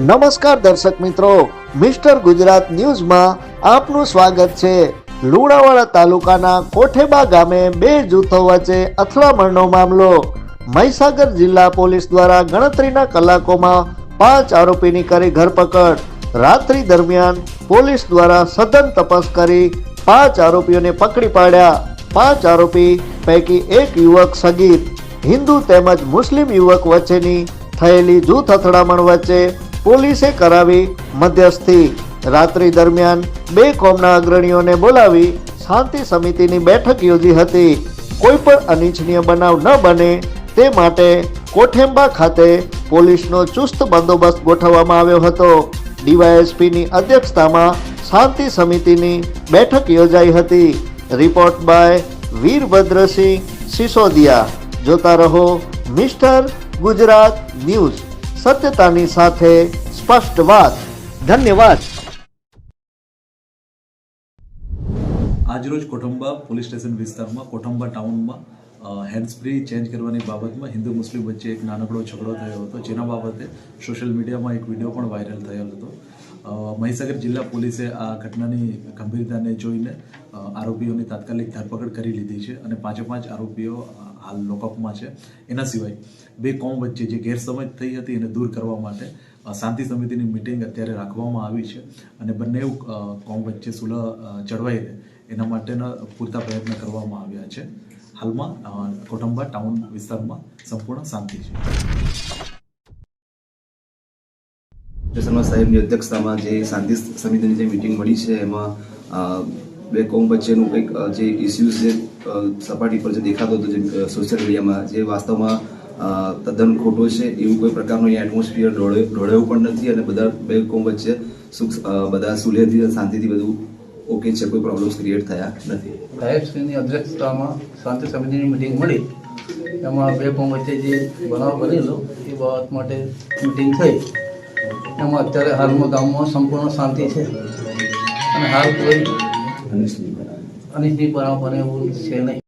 નમસ્કાર દર્શક મિત્રો, મિસ્ટર ગુજરાત ન્યૂઝમાં આપનું સ્વાગત છે. લુણાવાડા તાલુકાના કોઠેબા ગામે બે જૂથો વચ્ચે અથડામણનો મામલો. મહીસાગર જિલ્લા પોલીસ દ્વારા ગણતરીના કલાકોમાં પાંચ આરોપીની કરી ધરપકડ. રાત્રિ દરમિયાન પોલીસ દ્વારા સઘન તપાસ કરી પાંચ આરોપીઓને પકડી પાડ્યા. પાંચ આરોપી પૈકી એક યુવક સગીર હિન્દુ તેમજ મુસ્લિમ યુવક વચ્ચેની થયેલી જૂથ અથડામણ વચ્ચે પોલીસે કરાવી મધ્યસ્થી. રાત્રિ દરમિયાન બે કોમના અગ્રણીઓને બોલાવી શાંતિ સમિતિની બેઠક યોજી હતી. કોઈ પણ અનિચ્છનીય બનાવ ન બને તે માટે કોઠેંબા ખાતે પોલીસનો ચુસ્ત બંદોબસ્ત ગોઠવવામાં આવ્યો હતો. ડીવાયએસપીની અધ્યક્ષતામાં શાંતિ સમિતિની બેઠક યોજાઈ હતી. Report by Virbhadrasinh Sisodiya. જોતા રહો મિસ્ટર ગુજરાત ન્યૂઝ. સત્યતાની સાથે સ્પષ્ટ વાત. ધન્યવાદ. આજરોજ કોઠંબા પોલીસ સ્ટેશન વિસ્તારમાં, કોઠંબા ટાઉનમાં હેન્ડ ફ્રી ચેન્જ કરવાની બાબતમાં હિન્દુ મુસ્લિમ વચ્ચે એક નાનકડો ઝઘડો થયો હતો. જેના બાબતે સોશિયલ મીડિયામાં એક વીડિયો પણ વાયરલ થયેલ હતો. મહીસાગર જિલ્લા પોલીસે આ ઘટનાની ગંભીરતાને જોઈને આરોપીઓની તાત્કાલિક ધરપકડ કરી લીધી છે અને પાંચે પાંચ આરોપીઓ હાલ લોકઅપમાં છે. એના સિવાય બે કોમ વચ્ચે જે ગેરસમજ થઈ હતી એને દૂર કરવા માટે શાંતિ સમિતિની મિટિંગ અત્યારે રાખવામાં આવી છે અને બંને કોમ વચ્ચે સુલહ જળવાઈ રહે એના માટેના પૂરતા પ્રયત્ન કરવામાં આવ્યા છે. હાલમાં કોટંબા ટાઉન વિસ્તારમાં સંપૂર્ણ શાંતિ છે. સાહેબની અધ્યક્ષતામાં જે શાંતિ સમિતિની જે મિટિંગ મળી છે, એમાં બે કોમ વચ્ચેનું કંઈક જે ઇસ્યુઝ જે સપાટી પર જે દેખાતો હતો જે સોશિયલ મીડિયામાં જે વાસ્તવમાં તદ્દન ખોટો છે, એવું કોઈ પ્રકારનું અહીંયા એટમોસ્ફિયર ઢોળાયું પણ નથી અને બધા બે કોમ વચ્ચે સુખ બધા સુલેહથી અને શાંતિથી બધું ઓકે છે, કોઈ પ્રોબ્લેમ્સ ક્રિએટ થયા નથી. સાહેબશ્રીની અધ્યક્ષતામાં શાંતિ સમિતિની મિટિંગ મળી. એમાં બે કોમ વચ્ચે જે બનાવ બનેલો, એ બાબત માટે મિટિંગ થઈ. એમાં અત્યારે હાલમાં ગામમાં સંપૂર્ણ શાંતિ છે. અને હાલ કોઈ અનિચ્છનીય બનાવ. બને એવું છે નહીં.